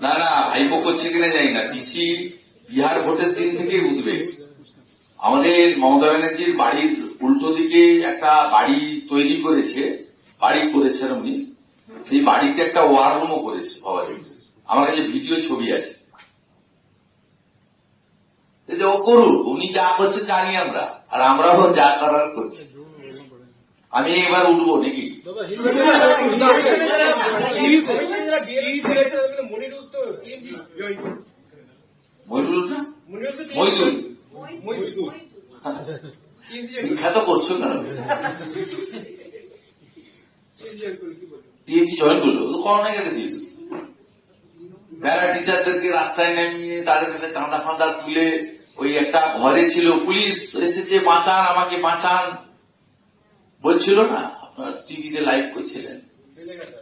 না না ভাইপো করছে কিনা জানি না। পিসি বিহার ভোটের দিন থেকেই উঠবে আমাদের মমতা ব্যানার্জির বাড়ির উল্টো দিকে একটা বাড়ি তৈরি করেছে, বাড়ি করেছেন উনি। সেই বাড়িতে একটা ওয়ার রুমও করেছে ভবানী আমার কাছে ভিডিও ছবি আছে। এই যে ও করুক উনি যা করছে জানি আমরা। আর আমরাও যা করার করছি। আমি এবার উঠবো নাকি? না করুন। বিখ্যাত করছ কেন TMC জয় করুন, কি বলবেন? টিএমসি জয়েন করলো তো করোনা গেলে দিয়ে দিল প্যারা টিচারদেরকে রাস্তায় নামিয়ে তাদের কাছে চাঁদা ফাঁদা তুলে ওই একটা ঘরে ছিল পুলিশ এসেছে বাঁচান আমাকে বাঁচান বলছিল না আপনার টিভিতে লাইভ করছিলেন বেলেঘাটা।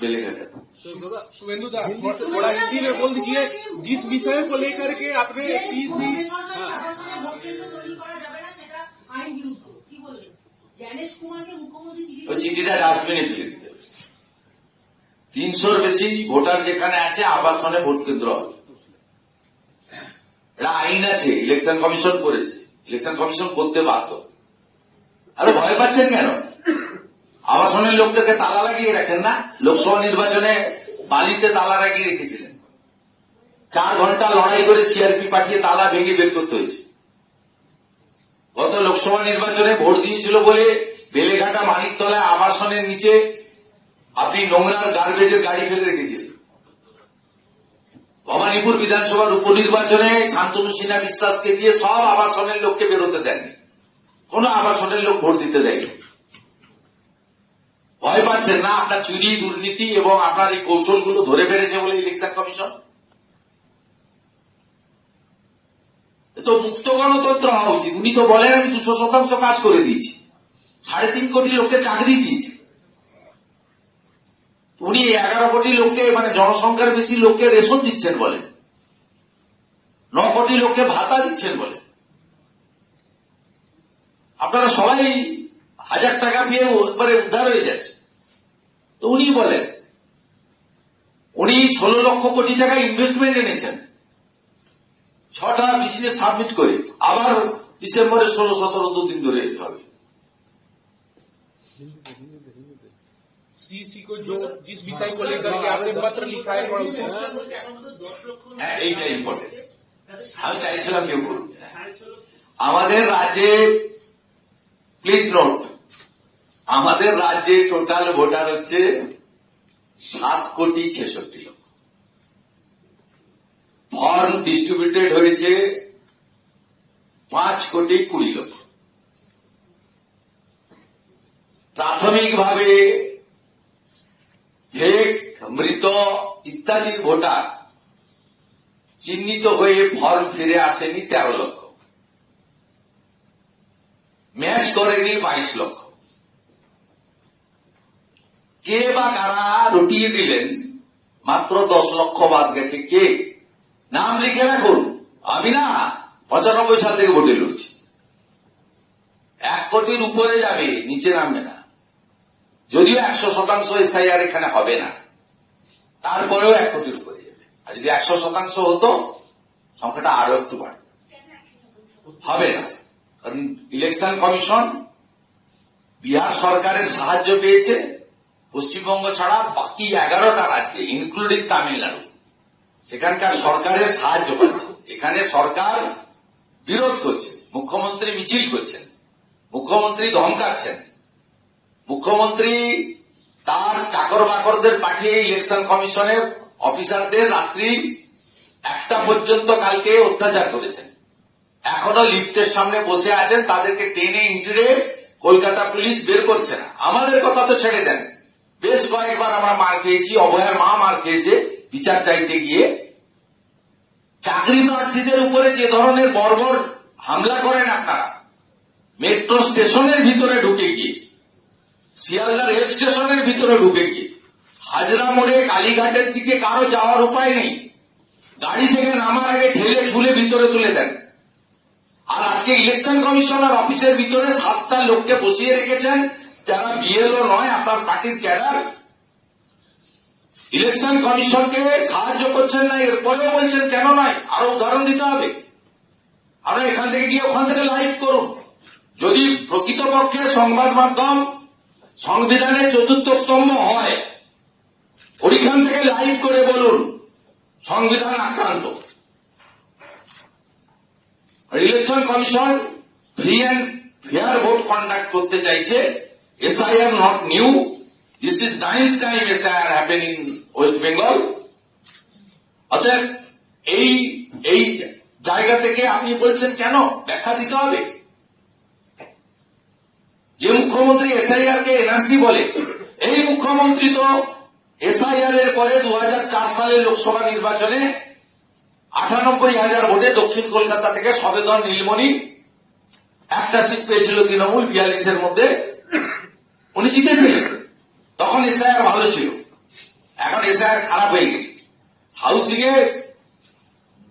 বেলেঘাটা तो दादा सुवेंदु दा थोड़ा थोड़ा हिंदी में बोल दीजिए जिस विषय को लेकर के आपने सी सी ভোট কেন্দ্র তৈরি করা যাবে না সেটা আইন বিরুদ্ধ কি বলবেন জ্ঞানেশ কুমারকে মুখ্যমন্ত্রী চিঠি ওই চিঠিটা ডাস্টবিনে ফেলে দিতে তিনশোর বেশি ভোটার যেখানে আছে, আবাসনে ভোট কেন্দ্র এটা আইন আছে, ইলেকশন কমিশন করেছে। ইলেকশন কমিশন করতে বাধ্য। আরে ভয় পাচ্ছেন কেন? আবাসনের লোকদেরকে তালা লাগিয়ে রাখেন না? লোকসভা নির্বাচনে বালিতে তালা লাগিয়ে রেখেছিলেন। চার ঘণ্টা লড়াই করে সিআরপি পাঠিয়ে তালা ভেঙে বের করতে হয়েছে। গত লোকসভা নির্বাচনে ভোট দিয়েছিল বলে বেলেঘাটা মানিকতলায় আবাসনের নিচে আপনি নোংরার গার্বেজের গাড়ি ফেলে রেখেছিলেন। ভবানীপুর বিধানসভার উপনির্বাচনে শান্তনু সিনহা বিশ্বাসকে দিয়ে সব আবাসনের লোককে বেরোতে দেননি। কোন আবাসনের লোক ভোট দিতে দেয়নি। ভয় পাচ্ছেন না আপনার চুরি, দুর্নীতি এবং আপনার এই কৌশলগুলো ধরে ফেলেছে বলে ইলেকশন কমিশন? তো মুক্ত গণতন্ত্র হওয়া উচিত। উনি তো বলেন আমি দুশো শতাংশ কাজ করে দিয়েছি। সাড়ে তিন কোটি লোককে চাকরি দিয়েছি। উনি এগারো কোটি লোককে মানে জনসংখ্যার বেশি লোককে রেশন দিচ্ছেন বলেন ন কোটি লোককে ভাতা দিচ্ছেন বলেন আপনারা সবাই হাজার টাকা পেয়ে একবারে উদ্ধার হয়ে যাচ্ছে। তো উনি বলেন, উনি ষোলো লক্ষ কোটি টাকা ইনভেস্টমেন্ট এনেছেন। ছটা বিজনেস সাবমিট করে, আবার ডিসেম্বরের ষোলো সতেরো দুদিন ধরে হবে। सी सी को जो जिस विषय को लेकर के आपने पत्र लिखा है थोड़ा उसे হ্যাঁ এইটা ইম্পর্টেন্ট আমি চাইছিলাম কেউ করুন আমাদের রাজ্যে প্লিজ নোট আমাদের রাজ্যে টোটাল ভোটার হচ্ছে সাত কোটি ছেষট্টি লক্ষ ফর্ম ডিস্ট্রিবিউটেড হয়েছে পাঁচ কোটি কুড়ি লক্ষ প্রাথমিকভাবে ফেক মৃত ইত্যাদি ভোটার চিহ্নিত হয়ে ফর্ম ফিরে আসেনি তেরো লক্ষ। ম্যাচ করেনি বাইশ লক্ষ। কে বা কারা রটিয়ে দিলেন, মাত্র দশ লক্ষ বাদ গেছে কে? নাম লিখে রাখুন, আমি না পঁচানব্বই সাল থেকে ভোটে লড়ছি। এক কোটির উপরে যাবে, নিচে নামবে না। যদিও একশো শতাংশ এসআইআর এখানে হবে না, তারপরেও এক কোটির উপরে যাবে। আর যদি একশো শতাংশ হতো, সংখ্যাটা আরও একটু বাড়বে। হবে না। কারণ ইলেকশন কমিশন বিহার সরকারের সাহায্য পেয়েছে, পশ্চিমবঙ্গ ছাড়া বাকি এগারোটা রাজ্যে ইনক্লুডিং তামিলনাড়ু, সেখানকার সরকারের সাহায্য পাচ্ছে। এখানে সরকার বিরোধ করছে, মুখ্যমন্ত্রী মিছিল করছেন, মুখ্যমন্ত্রী ধমকাচ্ছেন। মুখ্যমন্ত্রী তার চাকর বাকরদের পাঠিয়ে ইলেকশন কমিশনের অফিসারদের রাত্রি একটা পর্যন্ত কালকে অত্যাচার করেছেন। এখনও লিফটের সামনে বসে আছেন, তাদেরকে টেনে ইঁচড়ে কলকাতা পুলিশ বের করছে না। আমাদের কথা তো ছেড়ে দেন। বেশ কয়েকবার আমরা মার খেয়েছি, অভয়ার মা মার খেয়েছে, বিচার চাইতে গিয়ে। চাকরি প্রার্থীদের উপরে যে ধরনের বর্বর হামলা করেন আপনারা, মেট্রো স্টেশনের ভিতরে ঢুকে গিয়ে। শিয়ালদা রেল স্টেশনের ভিতরে ঢুকে গিয়ে। হাজরা মোড়ে কালীঘাটের দিকে কারও যাওয়ার উপায় নেই। গাড়ি থেকে নামার আগে ঠেলে ঠুলে ভিতরে তুলে দেন। আর আজকে ইলেকশন কমিশনার অফিসের ভিতরে সাতটা লোককে বসিয়ে রেখেছেন। যারা বিএলও নয়, আপনার পার্টির ক্যাডার। ইলেকশন কমিশনকে সাহায্য করছেন না, এরপরেও বলছেন, কেন নয়? আরও উদাহরণ দিতে হবে। আমরা এখান থেকে গিয়ে ওখান থেকে লাইভ করুন। যদি প্রকৃতপক্ষে সংবাদ মাধ্যম সংবিধানের চতুর্থ স্তম্ভ হয়। ওইখান থেকে লাইভ করে বলুন, সংবিধান আক্রান্ত। Election commission free and fair vote conduct করতে চাইছে। SIR not new this is ninth time SIR happen in West Bengal অতএব এই এই জায়গা থেকে আপনি বলছেন কেন? ব্যাখ্যা দিতে হবে। যে মুখ্যমন্ত্রী এসআইআর কে এনআরসি বলে, এই মুখ্যমন্ত্রী তো এসআইআর এর পরে দু সালের লোকসভা নির্বাচনে আটানব্বই হাজার ভোটে দক্ষিণ কলকাতা থেকে সবেদন নীলমণি একটা সিট পেয়েছিল তৃণমূল বিয়াল্লিশের মধ্যে। উনি জিতেছিলেন। তখন এসআইআর ভালো ছিল। এখন এসআইআর খারাপ হয়ে গেছে। হাউসিং এ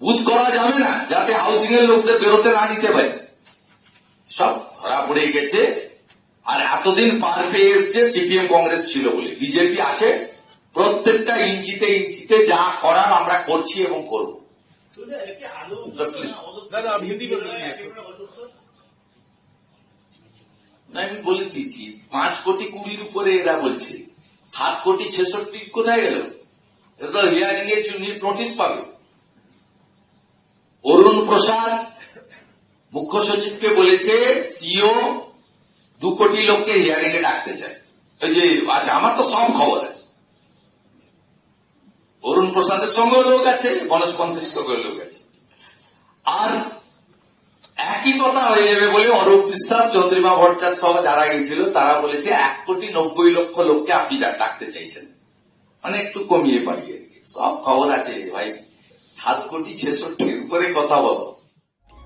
বুথ করা যাবে না, যাতে হাউসিং এর লোকদের বেরোতে না দিতে পারে। সব ধরা পড়ে গেছে। আর এতদিন পার পেয়ে এসছে সিপিএম কংগ্রেস ছিল বলে। বিজেপি আছে প্রত্যেকটা ইঞ্চিতে ইঞ্চিতে যা করার আমরা করছি এবং করব। আমি বলে দিয়েছি পাঁচ কোটি কুড়ির উপরে এরা বলছে। সাত কোটি ছেষট্টি কোথায় গেল? এটা হিয়ারিং এ চুনির নোটিশ পাবে। অরুণ প্রসাদ মুখ্য সচিবকে বলেছে সিও দু কোটি লোককে হিয়ারিং এ ডাকতে চায়। ওই যে আচ্ছা আমার তো সব খবর আছে। অরুণ প্রসাদের সঙ্গেও লোক আছে, মনোজ পন্থের সঙ্গেও লোক আছে। আর একই কথা হয়ে যাবে বলে অরূপ বিশ্বাস, চন্দ্রিমা ভট্টাচার্য সহ যারা গেছিল তারা বলেছে এক কোটি নব্বই লক্ষ লোককে আপনি যা ডাকতে চাইছেন। মানে একটু কমিয়ে পারিয়ে সব খবর আছে, ভাই। সাত কোটি ছেষট্টির উপরে কথা বলো।